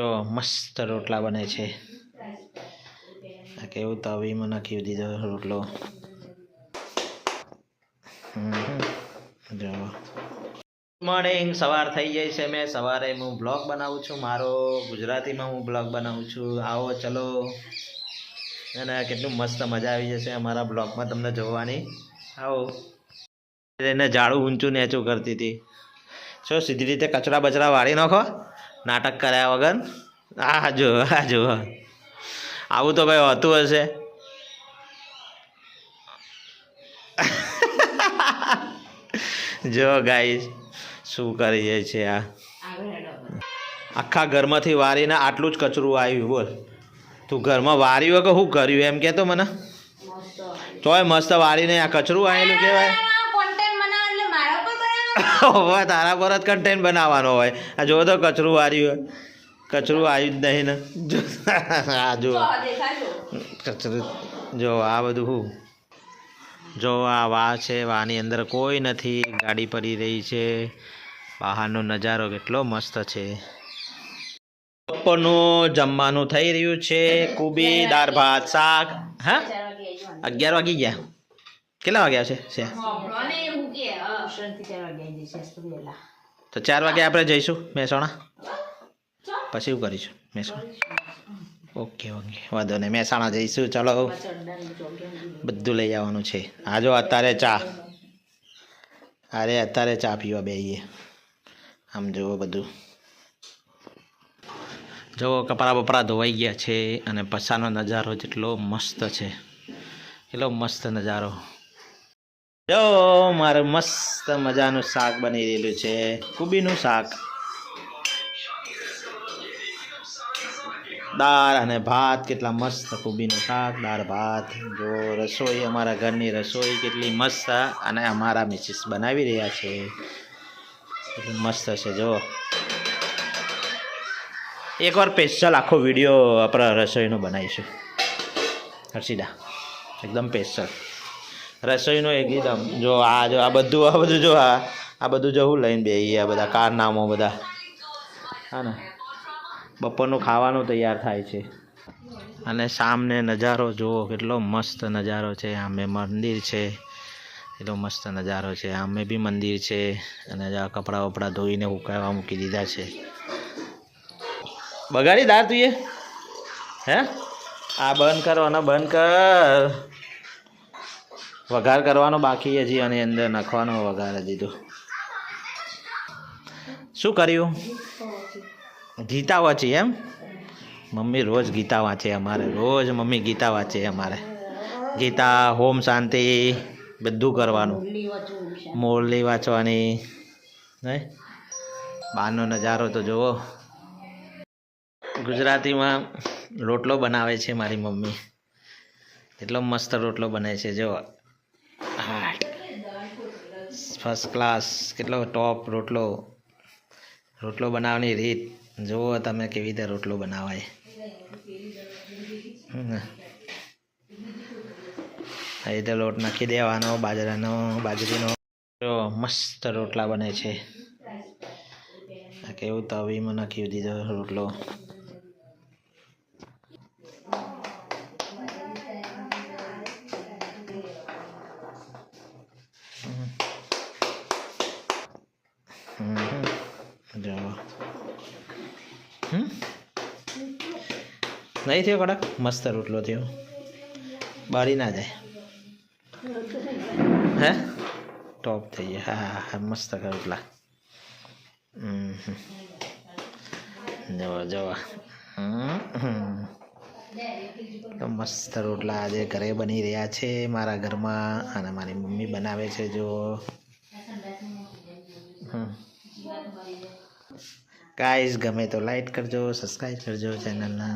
જો મસ્ત રોટલા બને છે. કેવું તવીમાં નાખી દીધો રોટલો. જો. મોર્નિંગ સવાર થઈ જાય છે મેં. સવારે હું બ્લોગ બનાવું છું. મારો ગુજરાતીમાં હું બ્લોગ બનાવું છું. આવો, ચલો. અને કેટલું મસ્ત મજા આવી જશે અમારા બ્લોગમાં તમને જોવાની. આવો. એને ઝાડું ઊંચું નેચું કરતી હતી. શું સીધી રીતે કચરા બચરા વાળી નાખો? નાટક કર્યા વગર? આ જો આ જો. આવું તો ભાઈ હોતું હશે. જો ગાઈસ શું કરીએ છે આ? આખા ઘરમાંથી વારીને આટલું જ કચરું આવ્યું બોલ. તું ઘરમાં વાર્યું કે શું કર્યું? એમ કહેતો મને. તોય મસ્ત વારીને આ કચરું આવેલું કહેવાય. હવે તારા પર જ કન્ટેન્ટ બનાવવાનો હોય. આ જો તો કચરું વાર્યું હોય. કચરું આવ્યું જ નહીં ને. જો આ જો કચરું જો આ બધું શું જો આ વા છે વાની અંદર કોઈ નથી. ગાડી પડી રહી છે. બહારનો નજારો કેટલો મસ્ત છે. બપોરનું જમવાનું થઈ રહ્યું છે. કુબી દાળ ભાત શાક. હા? અગિયાર વાગી ગયા. કેટલા વાગ્યા છે છે તો ચાર વાગે આપણે જઈશું મહેસાણા? પછી શું કરીશું મહેસાણા. Okay okay. વાંધો નહીં મહેસાણા જઈશું. ચાલો. બધું લઈ આવવાનું છે. આ જો અત્યારે ચા. અરે અત્યારે ચા પીવા બેહીએ. આમ જુઓ બધું. જુઓ કપડાં બપડા ધોવાઈ ગયા છે અને પછાનો નજારો જેટલો મસ્ત છે. એટલો મસ્ત નજારો. જો, મારે મસ્ત મજાનું શાક બની રહેલું છે, કુબીનું શાક. દાળ અને ભાત, કેટલા મસ્ત કુબીનું શાક, દાળ, ભાત. જો, રસોઈ, અમારા ઘરની રસોઈ કેટલી મસ્ત અને અમારા મિસિસ બનાવી રહ્યા છે. કેટલું મસ્ત છે, જો. એકવાર સ્પેશિયલ આખો વીડિયો આપણા રસોઈનો બનાવીશું. હર્ષિદા, એકદમ સ્પેશિયલ રસોઈનો એકદમ જો આ જો આ બધું આ બધું જો આ આ બધું જવું લઈને બેહીએ આ બધા, કારનામો બધા. હા ને? બપોરનું ખાવાનું તૈયાર થાય છે. અને સામને નજારો જુઓ, કેટલો મસ્ત નજારો છે. આમે મંદિર છે એટલો મસ્ત નજારો છે. આમે બી મંદિર છે અને કપડાં વપડા ધોઈને ઉકાળવા મૂકી દીધા છે. બગાડી દાર તું એ? હે? આ બંધ કરવાનો બંધ કર. વઘાર કરવાનો બાકી હજી અને અંદર નાખવાનો વઘાર હજી તો. શું કર્યું? ગીતા વાંચી એમ? મમ્મી રોજ ગીતા વાંચે અમારે, રોજ મમ્મી ગીતા વાંચે અમારે. ગીતા, હોમ શાંતિ, બધું કરવાનું. મોરલી વાંચવાની બહારનો નજારો તો જુઓ ગુજરાતીમાં રોટલો બનાવે છે મારી મમ્મી. એટલો મસ્ત રોટલો બને છે, જો. હા ફર્સ્ટ ક્લાસ કેટલો ટોપ રોટલો. રોટલો બનાવવાની રીત. જુઓ તમે કેવી રીતે રોટલો બનાવાય. હમ. આ રીતે લોટ નાખી દેવાનો, બાજરાનો, બાજરીનો. મસ્ત રોટલા બને છે. કેવું તવીમાં નાખી દીધો રોટલો. નહીં થયો કડક? મસ્ત રોટલો થયો. બાળી ના જાય. હે? ટોપ થઈ ગયા. હા હા મસ્ત રોટલા. હમ હમ. જવા જવા. હમ. તો મસ્ત રોટલા આજે ઘરે બની રહ્યા છે મારા ઘરમાં અને મારી મમ્મી બનાવે છે જો. ગાઈઝ ગમે તો લાઈક કરજો સબસ્ક્રાઈબ કરજો ચેનલના